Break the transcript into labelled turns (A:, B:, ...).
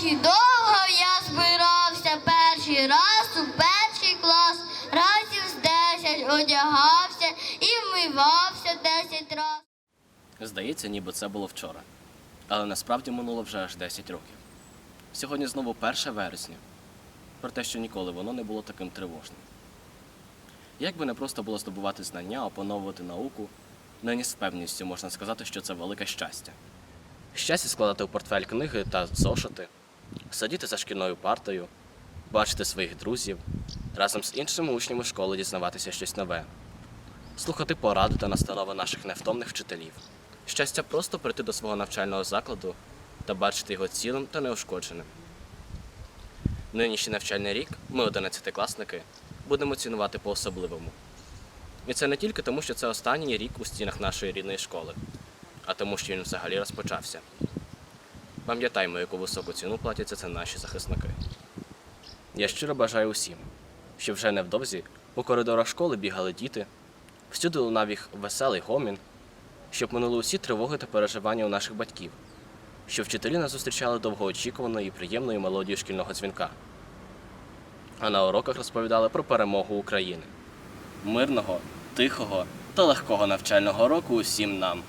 A: Ох, і довго я збирався перший раз у перший клас. Разів з десять одягався і вмивався десять раз.
B: Здається, ніби це було вчора. Але насправді минуло вже аж 10 років. Сьогодні знову 1 вересня. Проте, що ніколи воно не було таким тривожним. Як би не просто було здобувати знання, опановувати науку, нині з певністю можна сказати, що це велике щастя. Щастя складати у портфель книги та зошити, сидіти за шкільною партою, бачити своїх друзів, разом з іншими учнями школи дізнаватися щось нове, слухати поради та настанови наших невтомних вчителів. Щастя просто прийти до свого навчального закладу та бачити його цілим та неушкодженим. Нинішній навчальний рік ми, 11-класники, будемо цінувати по-особливому. І це не тільки тому, що це останній рік у стінах нашої рідної школи, а тому, що він взагалі розпочався. Пам'ятаймо, яку високу ціну платять за це наші захисники. Я щиро бажаю усім, щоб вже невдовзі по коридорах школи бігали діти, всюди лунав їх веселий гомін, щоб минули усі тривоги та переживання у наших батьків, щоб вчителі нас зустрічали довгоочікуваною і приємною мелодією шкільного дзвінка, а на уроках розповідали про перемогу України. Мирного, тихого та легкого навчального року усім нам!